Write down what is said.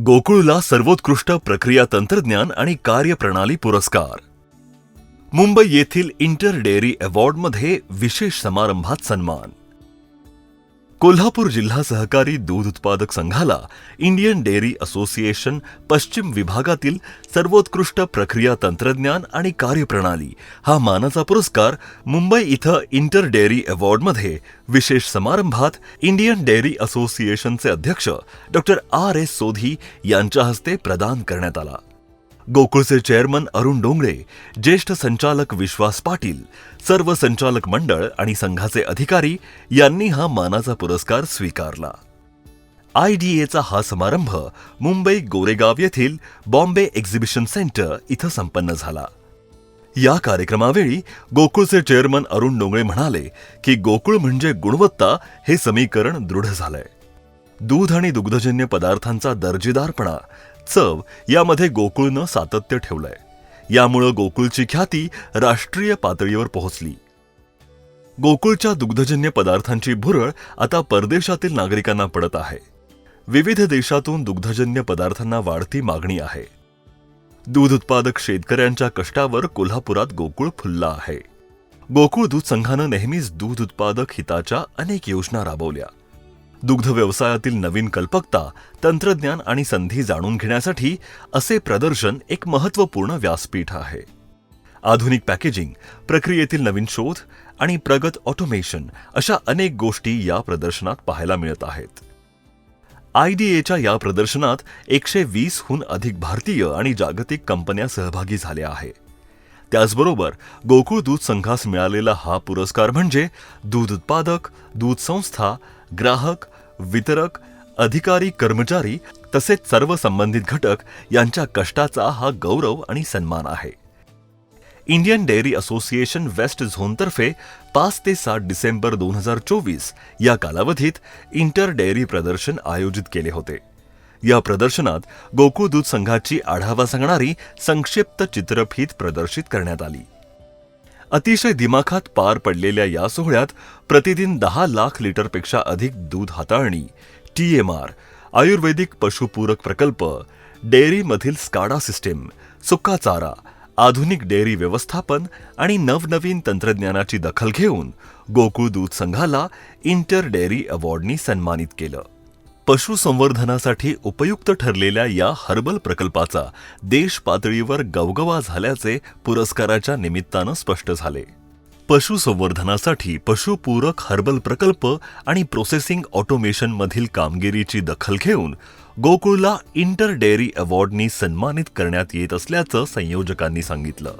गोकुळला सर्वोत्कृष्ट प्रक्रिया तंत्रज्ञान आणि कार्यप्रणाली पुरस्कार. मुंबई येथील इंटर डेअरी अवॉर्डमध्ये विशेष समारंभात सन्मान. कोल्हापूर जिल्हा सहकारी दूध उत्पादक संघाला इंडियन डेअरी असोसिएशन पश्चिम विभागातील सर्वोत्कृष्ट प्रक्रिया तंत्रज्ञान आणि कार्यप्रणाली हा मानाचा पुरस्कार मुंबई इथं इंटर डेअरी अवॉर्डमध्ये विशेष समारंभात इंडियन डेअरी असोसिएशनचे अध्यक्ष डॉक्टर आर एस सोधी यांच्या हस्ते प्रदान करण्यात आला. गोकुळचे चेअरमन अरुण डोंगळे ज्येष्ठ संचालक विश्वास पाटील सर्व संचालक मंडळ आणि संघाचे अधिकारी यांनी हा मानाचा पुरस्कार स्वीकारला. आयडीएचा हा समारंभ मुंबई गोरेगाव येथील बॉम्बे एक्झिबिशन सेंटर इथं संपन्न झाला. या कार्यक्रमावेळी गोकुळचे चेअरमन अरुण डोंगळे म्हणाले की गोकुळ म्हणजे गुणवत्ता हे समीकरण दृढ झालंय. दूध आणि दुग्धजन्य पदार्थांचा दर्जेदारपणा चव यामध्ये गोकुळनं सातत्य ठेवलंय. यामुळं गोकुळची ख्याती राष्ट्रीय पातळीवर पोहोचली. गोकुळच्या दुग्धजन्य पदार्थांची भुरळ आता परदेशातील नागरिकांना पडत आहे. विविध देशातून दुग्धजन्य पदार्थांना वाढती मागणी आहे. दूध उत्पादक शेतकऱ्यांच्या कष्टावर कोल्हापुरात गोकुळ फुलला आहे. गोकुळ दूध संघानं नेहमीच दूध उत्पादक हिताच्या अनेक योजना राबवल्या. दुग्ध व्यवसायातील नवीन कल्पकता तंत्रज्ञान आणि संधी जाणून घेण्यासाठी असे प्रदर्शन एक महत्त्वपूर्ण व्यासपीठ आहे. आधुनिक पॅकेजिंग प्रक्रियेतील नवीन शोध आणि प्रगत ऑटोमेशन अशा अनेक गोष्टी या प्रदर्शनात पाहायला मिळत आहेत. आयडीएच्या या प्रदर्शनात एकशे वीसहून अधिक भारतीय आणि जागतिक कंपन्या सहभागी झाल्या आहेत. त्याचबरोबर गोकुळ दूध संघास मिळालेला हा पुरस्कार म्हणजे दूध उत्पादक दूध संस्था ग्राहक वितरक अधिकारी कर्मचारी तसेच सर्व संबंधित घटक यांच्या कष्टाचा हा गौरव आणि सन्मान आहे. इंडियन डेअरी असोसिएशन वेस्ट झोनतर्फे पाच ते सात डिसेंबर दोन हजार चोवीस या कालावधीत इंटर डेअरी प्रदर्शन आयोजित केले होते. या प्रदर्शनात गोकुळ दूध संघाची आढावा सांगणारी संक्षिप्त चित्रफीत प्रदर्शित करण्यात आली. अतिशय दिमाखात पार पडलेल्या या सोहळ्यात प्रतिदिन दहा लाख लिटरपेक्षा अधिक दूध हाताळणी टीएमआर आयुर्वेदिक पशुपूरक प्रकल्प डेअरीमधील स्काडा सिस्टीम सुका चारा आधुनिक डेअरी व्यवस्थापन आणि नवनवीन तंत्रज्ञानाची दखल घेऊन गोकुळ दूध संघाला इंटर डेअरी अवॉर्डनी सन्मानित केलं. पशुसंवर्धनासाठी उपयुक्त ठरलेल्या या हर्बल प्रकल्पाचा देश पातळीवर गवगवा झाल्याचे पुरस्काराच्या निमित्तानं स्पष्ट झाले. पशुसंवर्धनासाठी पशुपूरक हर्बल प्रकल्प आणि प्रोसेसिंग ऑटोमेशनमधील कामगिरीची दखल घेऊन गोकुळला इंटर डेअरी अवॉर्डनी सन्मानित करण्यात येत असल्याचं संयोजकांनी सांगितलं.